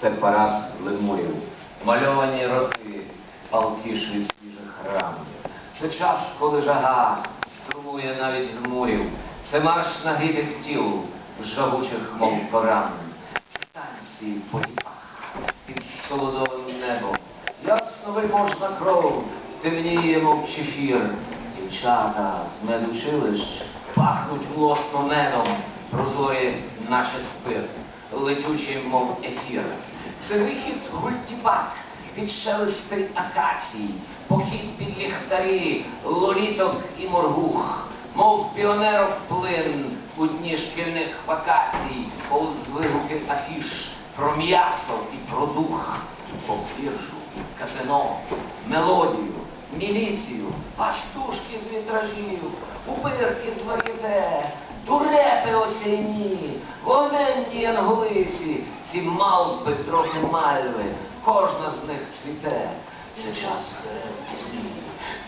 це парад лемурів, мальовані роти, від свіжих рамів. Це час, коли жага струмує навіть з мурів. Це марш нагрітих тіл, жагучих, мов коран. Це танці по діпах під солодовим небом. Ясно вельможна кров, темніє, мов чефір. Дівчата з медучилищ пахнуть млосно медом, прозорі, наче спирт, летючі, мов ефір. Це вихід гультіпак під шелести акацій, похід під ліхтарі, лоліток і моргух, мов піонерок плин у дні шкільних вакацій, повз вигуки афіш про м'ясо і про дух, повз біржу, казино, мелодію, міліцію, пастушки з вітражів, упирки з вар'єте, дурепи осінні, вогненні англиці, ці малпи трохи мальви, кожна з них цвіте. Це час пізній,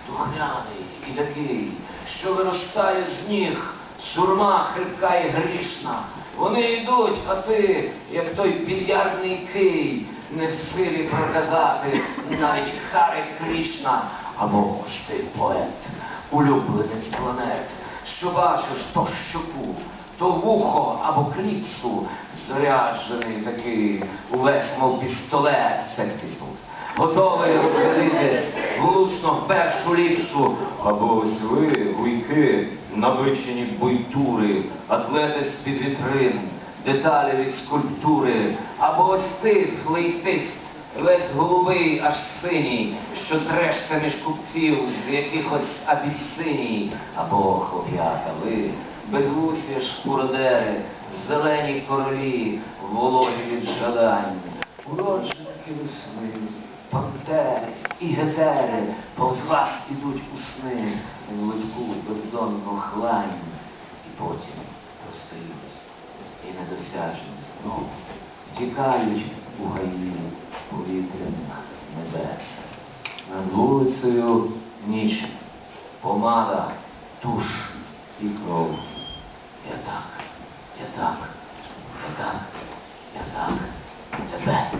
духняний і такий, що виростає з ніг, сурма хрипка і грішна. Вони йдуть, а ти, як той більярдний кий, не в силі проказати навіть Хари Крішна, або ось ти поет, улюбленець планет, що бачиш то щоку, то вухо або кліпсу, заряджений такий, увесь мов пістолет, Sex Pistols, готовий розрядитись влучно в першу ліпшу, або ось ви, гуйки, набичені буйтури, атлети з-під вітрин, деталі від скульптури, або ось ти, флейтист, весь голубий аж синій, що трешся між купців з якихось абісиній, або хлоп'ята ви, безвусі шкуродери, зелені королі, вологі від жадань, уродженки весни, пантери і гетери, повз вас ідуть у сни, в литку бездонну хлань, і потім розстають і недосяжні знов втікають у гаї повітряних небес. Над вулицею ніч, помада, туш і кров. Я так, я так, я так, я так, і тебе.